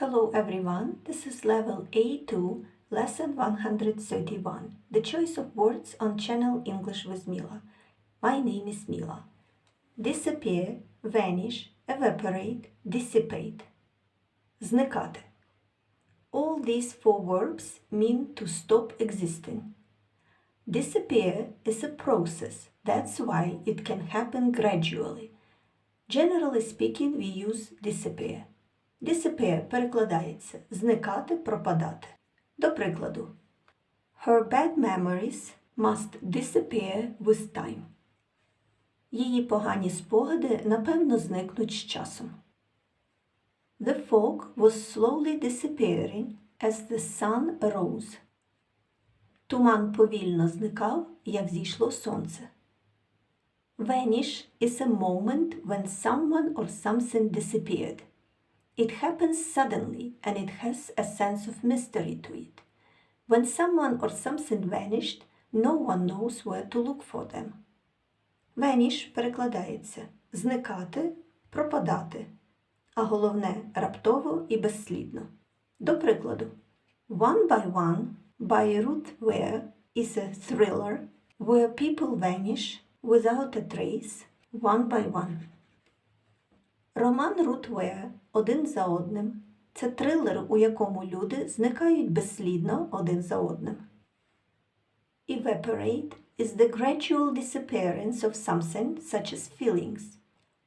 Hello everyone, this is level A2, lesson 131, the choice of words on channel English with Mila. My name is Mila. Disappear, vanish, evaporate, dissipate. Зникати. All these four verbs mean to stop existing. Disappear is a process, that's why it can happen gradually. Generally speaking, we use disappear. Disappear перекладається зникати, пропадати. До прикладу, Her bad memories must disappear with time. Її погані спогади напевно зникнуть з часом. The fog was slowly disappearing as the sun rose. Туман повільно зникав, як зійшло сонце. Vanish is a moment when someone or something disappeared. It happens suddenly and it has a sense of mystery to it. When someone or something vanished, no one knows where to look for them. Vanish перекладається зникати, пропадати, а головне раптово і безслідно. До прикладу, One by One by Ruth Ware is a thriller where people vanish without a trace one by one. Роман Рут Веа один за одним це трилер, у якому люди зникають безслідно один за одним. Evaporate is the gradual disappearance of something such as feelings,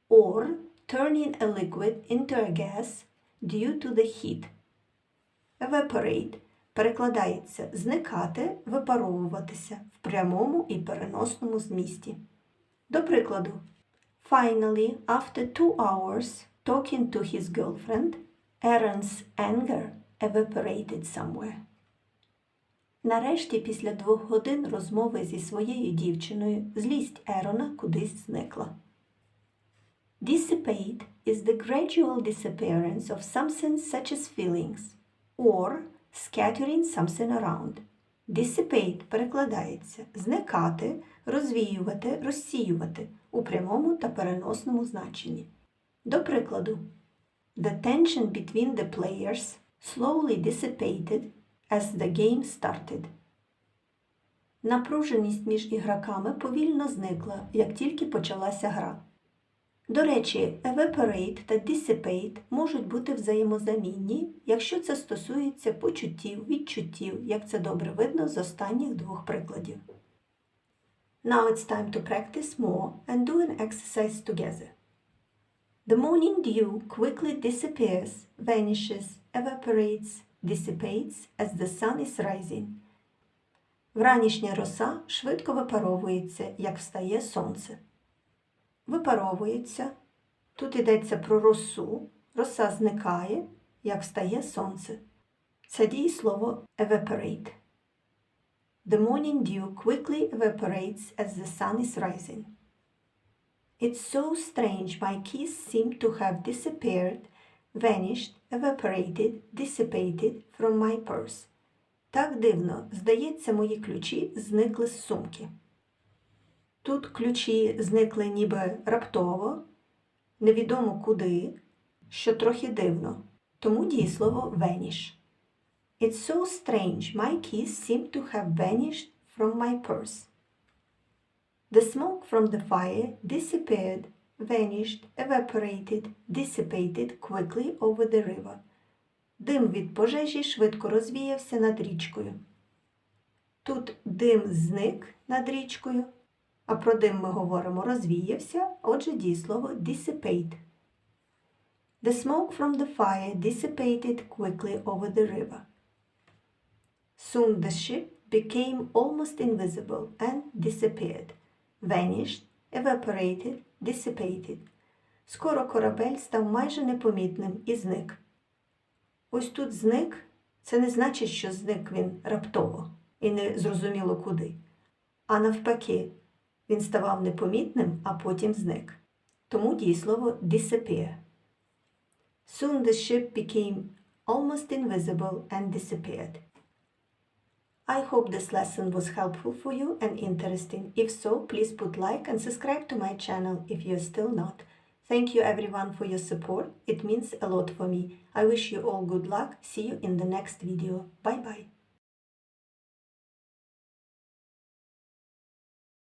or turning a liquid into a gas due to the heat. Evaporate перекладається зникати, випаровуватися в прямому і переносному змісті. До прикладу, Finally, after two hours talking to his girlfriend, Aaron's anger evaporated somewhere. Нарешті, після двох годин розмови зі своєю дівчиною, злість Ерона кудись зникла. Dissipate is the gradual disappearance of something such as feelings or scattering something around. Dissipate перекладається зникати, розвіювати, розсіювати у прямому та переносному значенні. До прикладу, The tension between the players slowly dissipated as the game started. Напруженість між ігроками повільно зникла, як тільки почалася гра. До речі, evaporate та dissipate можуть бути взаємозамінні, якщо це стосується почуттів, відчуттів, як це добре видно з останніх двох прикладів. Now it's time to practice more and do an exercise together. The morning dew quickly disappears, vanishes, evaporates, dissipates as the sun is rising. Вранішня роса швидко випаровується, як встає сонце. Випаровується. Тут йдеться про росу. Роса зникає, як встає сонце. Це дієслово evaporate. The morning dew quickly evaporates as the sun is rising. It's so strange my keys seem to have disappeared, vanished, evaporated, dissipated from my purse. Так дивно, здається, мої ключі зникли з сумки. Тут ключі зникли ніби раптово, невідомо куди, що трохи дивно, тому дієслово vanish. It's so strange, my keys seem to have vanished from my purse. The smoke from the fire disappeared, vanished, evaporated, dissipated quickly over the river. Дим від пожежі швидко розвіявся над річкою. Тут дим зник над річкою, а про дим ми говоримо розвіявся, отже дієслово dissipate. The smoke from the fire dissipated quickly over the river. Soon the ship became almost invisible and disappeared, vanished, evaporated, dissipated. Скоро корабель став майже непомітним і зник. Ось тут зник це не значить, що зник він раптово і не зрозуміло куди. А навпаки, він ставав непомітним, а потім зник. Тому дієслово disappear. Soon the ship became almost invisible and disappeared. I hope this lesson was helpful for you and interesting. If so, please put like and subscribe to my channel if you're still not. Thank you everyone for your support. It means a lot for me. I wish you all good luck. See you in the next video. Bye bye.